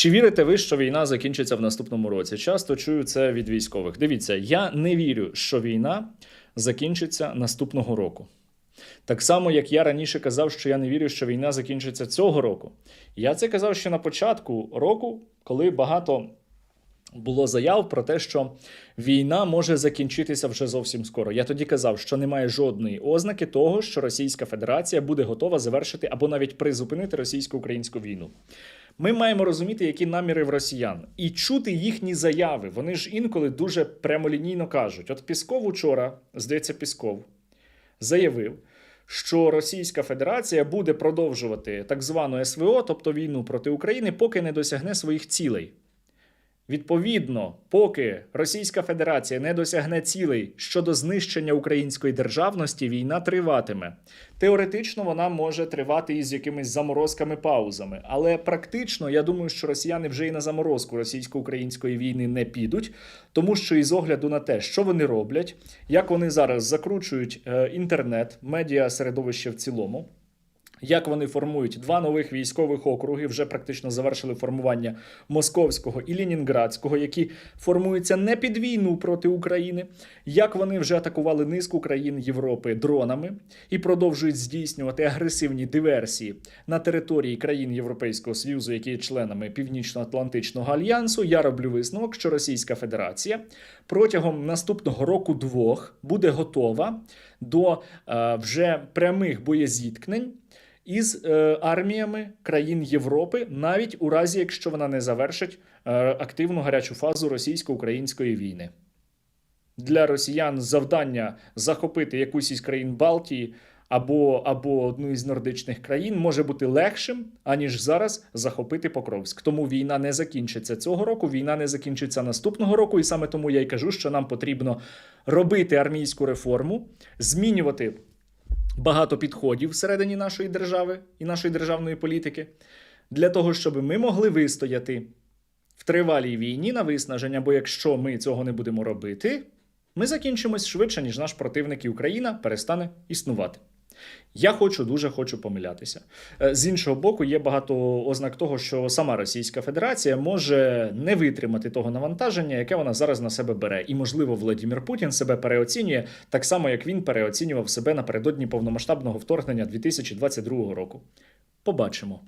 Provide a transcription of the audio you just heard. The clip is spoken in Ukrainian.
Чи вірите ви, що війна закінчиться в наступному році? Часто чую це від військових. Дивіться, я не вірю, що війна закінчиться наступного року. Так само, як я раніше казав, що я не вірю, що війна закінчиться цього року. Я це казав ще на початку року, коли багато було заяв про те, що війна може закінчитися вже зовсім скоро. Я тоді казав, що немає жодної ознаки того, що Російська Федерація буде готова завершити або навіть призупинити російсько-українську війну. Ми маємо розуміти, які наміри в росіян, і чути їхні заяви. Вони ж інколи дуже прямолінійно кажуть: от Пісков учора, здається, Пісков заявив, що Російська Федерація буде продовжувати так звану СВО, тобто війну проти України, поки не досягне своїх цілей. Відповідно, поки Російська Федерація не досягне цілей щодо знищення української державності, війна триватиме. Теоретично вона може тривати із якимись заморозками, паузами, але практично я думаю, що росіяни вже і на заморозку російсько-української війни не підуть, тому що із огляду на те, що вони роблять, як вони зараз закручують е, інтернет, медіа середовище в цілому. Як вони формують два нових військових округи, вже практично завершили формування Московського і Лінінградського, які формуються не під війну проти України, як вони вже атакували низку країн Європи дронами і продовжують здійснювати агресивні диверсії на території країн Європейського Союзу, які є членами Північно-Атлантичного альянсу. Я роблю висновок, що Російська Федерація протягом наступного року двох буде готова до е, вже прямих боєзіткнень із е, арміями країн Європи, навіть у разі, якщо вона не завершить е, активну гарячу фазу російсько-української війни. Для росіян завдання захопити якусь із країн Балтії або, або одну із нордичних країн може бути легшим, аніж зараз захопити Покровськ. Тому війна не закінчиться цього року, війна не закінчиться наступного року, і саме тому я й кажу, що нам потрібно робити армійську реформу, змінювати багато підходів всередині нашої держави і нашої державної політики для того, щоб ми могли вистояти в тривалій війні на виснаження. Бо якщо ми цього не будемо робити, ми закінчимось швидше, ніж наш противник і Україна перестане існувати. Я хочу дуже хочу помилятися. Е, З іншого боку, є багато ознак того, що сама Російська Федерація може не витримати того навантаження, яке вона зараз на себе бере. І, можливо, Владимир Путін себе переоцінює так само, як він переоцінював себе напередодні повномасштабного вторгнення 2022 року. Побачимо.